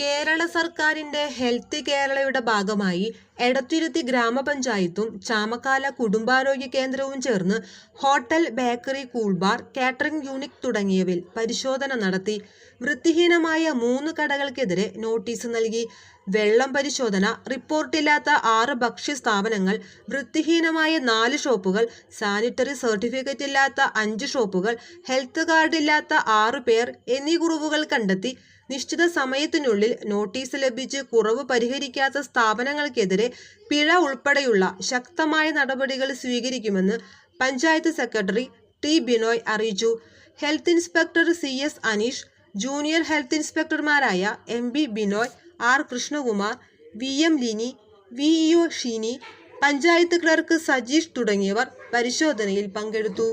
കേരള സർക്കാരിന്റെ ഹെൽത്ത് കേരളയുടെ ഭാഗമായി എടത്തുരുത്തി ഗ്രാമപഞ്ചായത്തും ചാമക്കാല കുടുംബാരോഗ്യ കേന്ദ്രവും ചേർന്ന് hotel bakery cool bar catering unit തുടങ്ങിയവയിൽ പരിശോധന നടത്തി. വൃത്തിഹീനമായ മൂന്ന് കടകൾക്കെതിരെ നോട്ടീസ് നൽകി. വെള്ളം പരിശോധന റിപ്പോർട്ടില്ലാത്ത ആറ് ഭക്ഷ്യ സ്ഥാപനങ്ങൾ വൃത്തിഹീനമായ നാല് ഷോപ്പുകൾ സാനിറ്ററി സർട്ടിഫിക്കറ്റ് ഇല്ലാത്ത അഞ്ച് ഷോപ്പുകൾ ഹെൽത്ത് കാർഡ് ഇല്ലാത്ത ആറ് പേർ എന്നീ കുറവുകൾ കണ്ടെത്തി. നിശ്ചിത സമയത്തിനുള്ളിൽ നോട്ടീസ് ലഭിച്ച് കുറവ് പരിഹരിക്കാത്ത സ്ഥാപനങ്ങൾക്കെതിരെ പിഴ ഉൾപ്പെടെയുള്ള ശക്തമായ നടപടികൾ സ്വീകരിക്കുമെന്ന് പഞ്ചായത്ത് സെക്രട്ടറി ടി ബിനോയ് അറിയിച്ചു. Health inspector C S Aneesh junior health ഇൻസ്പെക്ടർമാരായ M B Binoy R Krishnakumar V M Lini V E Sheeni panchayat clerk Sajeesh തുടങ്ങിയവർ പരിശോധനയിൽ പങ്കെടുത്തു.